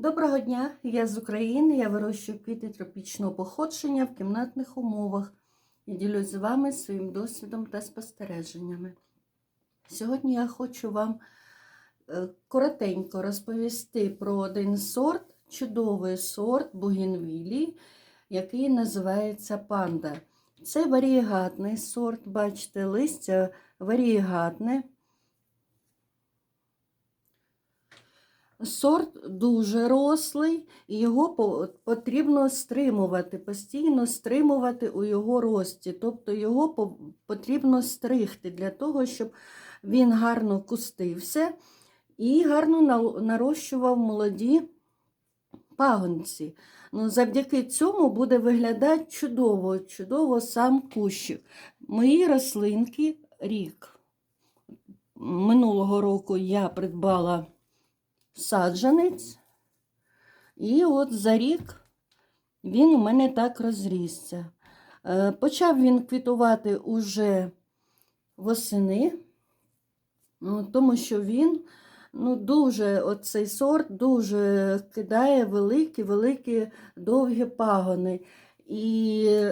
Доброго дня! Я з України. Я вирощую квіти тропічного походження в кімнатних умовах і ділюсь з вами своїм досвідом та спостереженнями. Сьогодні я хочу вам е, коротенько розповісти про один сорт, чудовий сорт бугенвілії, який називається панда. Це варієгатний сорт, бачите, листя варієгатне. Сорт дуже рослий, і його потрібно стримувати, постійно стримувати у його рості. Тобто його потрібно стригти для того, щоб він гарно кустився і гарно нарощував молоді пагонці. Ну, завдяки цьому буде виглядати чудово, чудово сам кущик. Мої рослинки рік. Минулого року я придбала саджанець. І от за рік він у мене так розрісся. Е, Почав він квітувати уже восени, ну, тому що він ну, дуже, оцей сорт дуже кидає великі, великі довгі пагони. І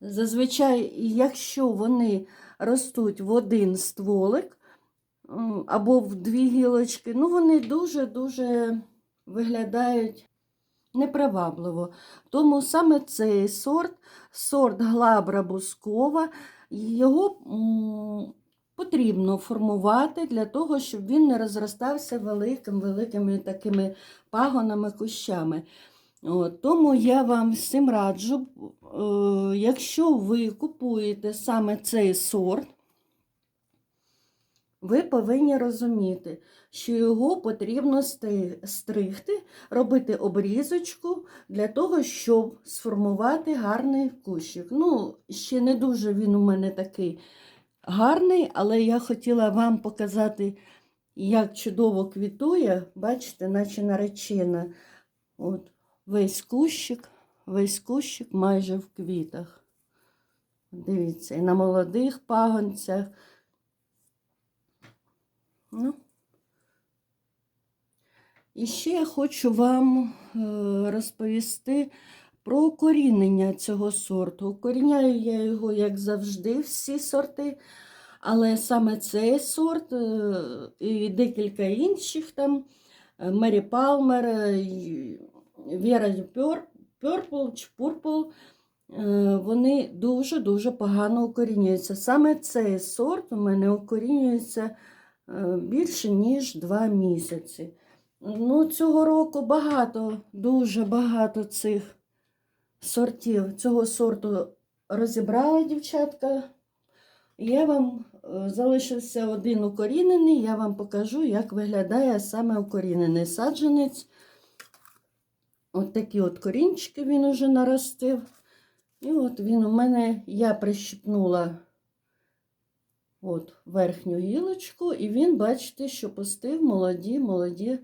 зазвичай, якщо вони ростуть в один стволик, або в дві гілочки, ну вони дуже-дуже виглядають непривабливо. Тому саме цей сорт, сорт глабра бускова, його потрібно формувати для того, щоб він не розростався великими-великими такими пагонами, кущами. От, тому я вам всім раджу, е, якщо ви купуєте саме цей сорт, ви повинні розуміти, що його потрібно стригти, робити обрізочку для того, щоб сформувати гарний кущик. Ну, ще не дуже він у мене такий гарний, але я хотіла вам показати, як чудово квітує. Бачите, наче наречена. От, весь кущик, весь кущик майже в квітах. Дивіться, і на молодих пагонцях. Ну. І ще я хочу вам е, розповісти про укорінення цього сорту. Укоріняю я його, як завжди, всі сорти, але саме цей сорт е, і декілька інших там Мері Палмер, е, Віра чи Пурпл, е, вони дуже-дуже погано укорінюються. Саме цей сорт у мене укорінюється е, більше, ніж 2 місяці. Ну, цього року багато, дуже багато цих сортів, цього сорту розібрала дівчатка. Я вам е, залишився один укорінений, я вам покажу, як виглядає саме укорінений саджанець. От такі от корінчики він уже наростив. І от він у мене, я прищипнула от верхню гілочку, і він, бачите, що пустив молоді, молоді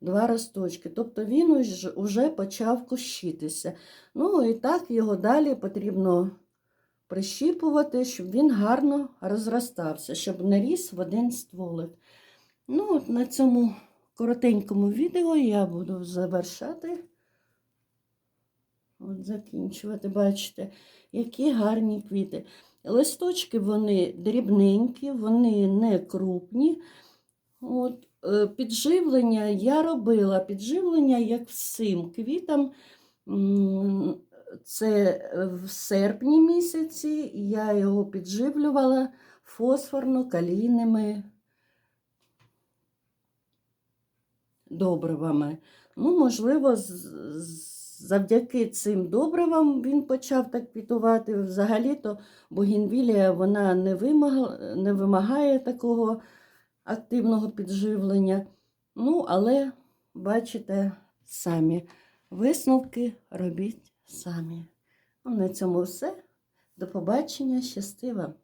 два росточки. Тобто він уже, почав кущитися. Ну і так його далі потрібно прищіпувати, щоб він гарно розростався, щоб не ріс в один стволик. Ну, от на цьому коротенькому відео я буду завершати. От закінчувати, бачите, які гарні квіти. Листочки вони дрібненькі, вони не крупні. От, е, підживлення я робила підживлення як всім квітам. Це в серпні місяці я його підживлювала фосфорно-калійними добривами. Ну, можливо, з- завдяки цим добривам він почав так квітувати. Взагалі-то бугінвілія вона не, вимагала, не вимагає такого активного підживлення. Ну, але бачите самі, висновки робіть самі. Ну, на цьому все. До побачення, щастива!